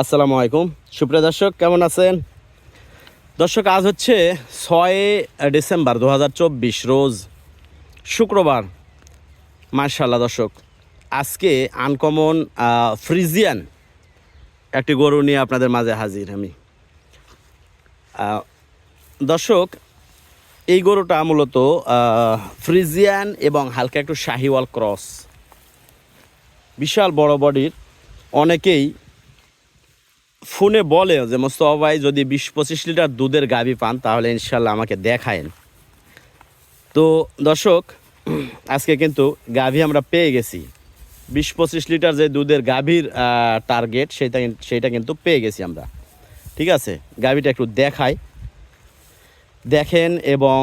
আসসালামু আলাইকুম। সুপ্রিয় দর্শক, কেমন আছেন? দর্শক, আজ হচ্ছে ছয় ডিসেম্বর দু চব্বিশ, রোজ শুক্রবার। মার্শাল্লাহ দর্শক, আজকে আনকমন ফ্রিজিয়ান একটি গরু নিয়ে আপনাদের মাঝে হাজির আমি। দর্শক, এই গরুটা মূলত ফ্রিজিয়ান এবং হালকা একটু শাহিওয়াল ক্রস। বিশাল বড় বডির, অনেকেই ফোনে বলে যে, মোস্তফা ভাই, যদি বিশ পঁচিশ লিটার দুধের গাভি পান, তাহলে ইনশাল্লাহ আমাকে দেখায়েন। তো দর্শক, আজকে কিন্তু গাভি আমরা পেয়ে গেছি। বিশ পঁচিশ লিটার যে দুধের গাভীর টার্গেট সেটা সেটা কিন্তু পেয়ে গেছি আমরা। ঠিক আছে? গাভিটা একটু দেখাই। দেখেন এবং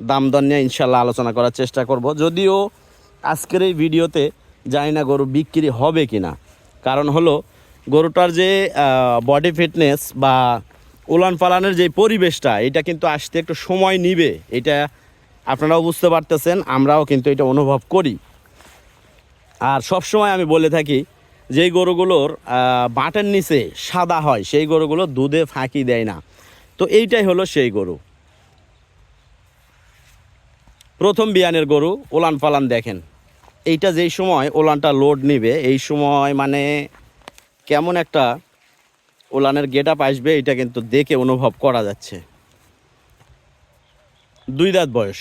দাম দর নিয়ে ইনশাল্লাহ আলোচনা করার চেষ্টা করব। যদিও আজকের এই ভিডিওতে জানি না গরু বিক্রি হবে কি না কারণ হলো গরুটার যে বডি ফিটনেস বা উলান পালানের যে পরিবেশটা, এটা কিন্তু আসতে একটু সময় নিবে। এটা আপনারাও বুঝতে পারতেছেন, আমরাও কিন্তু এটা অনুভব করি। আর সব সময় আমি বলে থাকি, যেই গরুগুলোর বাটের নিচে সাদা হয়, সেই গরুগুলো দুধে ফাঁকি দেয় না। তো এইটাই হলো সেই গরু। প্রথম বিয়ানের গরু ওলান পালান দেখেন। এইটা যেই সময় ওলানটা লোড নিবে, এই সময় মানে কেমন একটা ওলানের গেট আপ আসবে, এটা কিন্তু দেখে অনুভব করা যাচ্ছে। দুই দাঁত বয়স।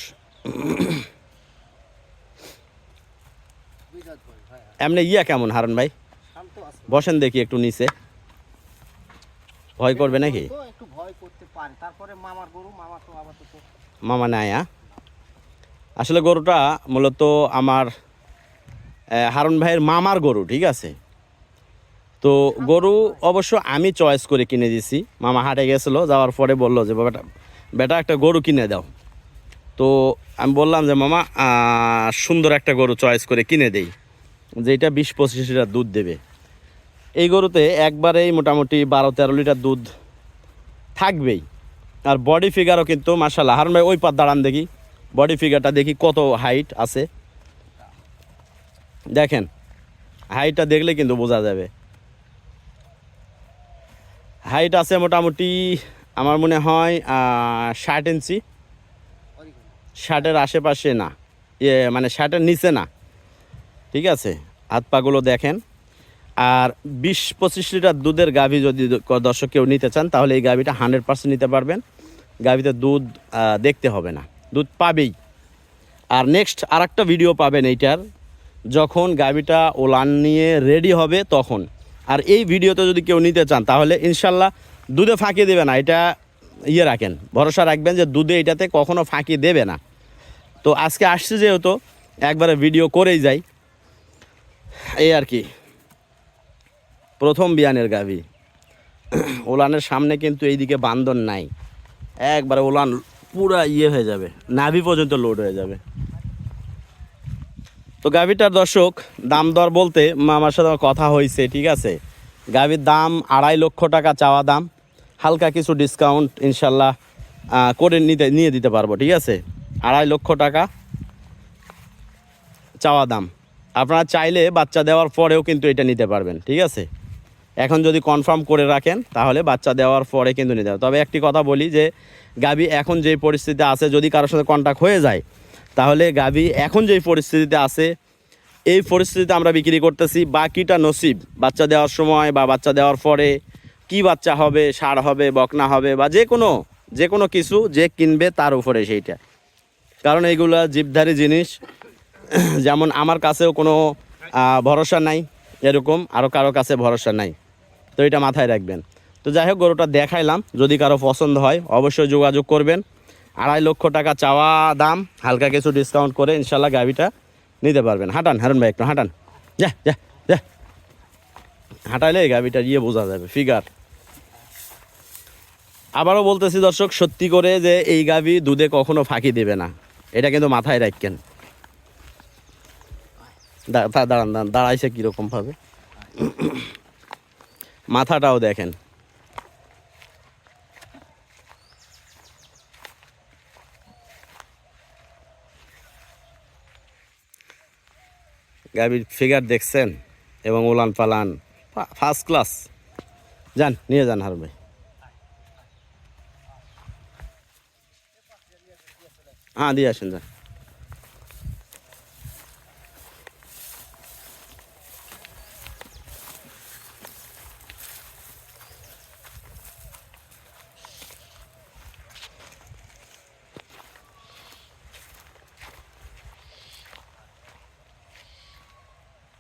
এমনি ইয়া কেমন, হারন ভাই? বসেন দেখি একটু নিচে। ভয় করবে নাকি? মামা নায়া আসলে গরুটা মূলত আমার হারুন ভাইয়ের মামার গরু, ঠিক আছে? তো গরু অবশ্য আমি চয়েস করে কিনে দিছি। মামা হাটে গেছিল, যাওয়ার পরে বলল যে বেটা বেটা একটা গরু কিনে দাও। তো আমি বললাম যে, মামা সুন্দর একটা গরু চয়েস করে কিনে দেই যেটা বিশ পঁচিশ লিটার দুধ দেবে। এই গরুতে একবারেই মোটামুটি বারো তেরো লিটার দুধ থাকবেই। আর বডি ফিগারও কিন্তু মার্শাল্লাহ হারুন ভাই, ওই পাত দাঁড়ান দেখি। বডি ফিগারটা দেখি কত হাইট আছে। দেখেন হাইটটা দেখলে কিন্তু বোঝা যাবে। হাইট আছে মোটামুটি আমার মনে হয় ষাট ইঞ্চি ষাটের আশেপাশে না। ইয়ে মানে ষাটের নিচে না। ঠিক আছে? হাত পাগুলো দেখেন। আর বিশ পঁচিশ লিটার দুধের গাভী যদি দর্শক কেউ নিতে চান, তাহলে এই গাভীটা হান্ড্রেড পার্সেন্ট নিতে পারবেন। গাভীতে দুধ দেখতে হবে না। দুধ পাবেই। আর নেক্সট আর ভিডিও পাবেন এইটার। যখন গাভীটা ওলান নিয়ে রেডি হবে তখন। আর এই ভিডিওতে যদি কেউ নিতে চান, তাহলে ইনশাল্লাহ দুধে ফাঁকি দেবে না। এটা ইয়ে রাখেন, ভরসা রাখবেন যে দুধে এটাতে কখনো ফাঁকি দেবে না। তো আজকে আসছে যেহেতু, একবারে ভিডিও করেই যাই। এই আর কি, প্রথম বিয়ানের গাভী। ওলানের সামনে কিন্তু এইদিকে বান্দর নাই। একবারে ওলান পুরা ইয়ে হয়ে যাবে, নাভি পর্যন্ত লোড হয়ে যাবে। তো গাভীটার দর্শক, দাম দর বলতে আমার সাথে আমার কথা হয়েছে ঠিক আছে? গাভীর দাম আড়াই লক্ষ টাকা চাওয়া দাম, হালকা কিছু ডিসকাউন্ট ইনশাল্লাহ করে নিতে নিয়ে দিতে পারব, ঠিক আছে? আড়াই লক্ষ টাকা চাওয়া দাম। আপনারা চাইলে বাচ্চা দেওয়ার পরেও কিন্তু এটা নিতে পারবেন, ঠিক আছে? এখন যদি কনফার্ম করে রাখেন, তাহলে বাচ্চা দেওয়ার পরে কিন্তু নিতে হবে। তবে একটি কথা বলি যে গাবি এখন যে পরিস্থিতিতে আছে, যদি কারোর সাথে কন্ট্যাক্ট হয়ে যায় তাহলে গাবি, এখন যেই পরিস্থিতিতে আছে, এই পরিস্থিতিতে আমরা বিক্রি করতেছি, বাকিটা নসিব। বাচ্চা দেওয়ার সময় বা বাচ্চা দেওয়ার পরে কি বাচ্চা হবে, সার হবে, বকনা হবে বা যে কোনো যে কোনো কিছু যে কিনবে তার উপরে সেইটা। কারণ এইগুলো জীবধারী জিনিস। যেমন আমার কাছেও কোনো ভরসা নাই এরকম আরও কারও কাছে ভরসা নাই। তো এটা মাথায় রাখবেন। তো যাই হোক, গরুটা দেখাইলাম। যদি কারও পছন্দ হয়, অবশ্যই যোগাযোগ করবেন। আড়াই লক্ষ টাকা চাওয়া দাম, হালকা কিছু ডিসকাউন্ট করে ইনশাল্লাহ গাভিটা নিতে পারবেন। হাঁটান, হারুন ভাই একটু হাঁটান। যা যা যা। হাঁটাইলে গাভিটা ইয়ে বোঝা যাবে ফিগার আবারও বলতেছি দর্শক, সত্যি করে যে এই গাভি দুধে কখনো ফাঁকি দেবে না। এটা কিন্তু মাথায় রাখেন। দাঁড়ান দাঁড়াইছে কীরকম ভাবে মাথাটাও দেখেন। গাভীর ফিগার দেখছেন এবং ওলান পালান ফার্স্ট ক্লাস যান, নিয়ে যান হারুন ভাই। হ্যাঁ দিয়ে আসেন, যান।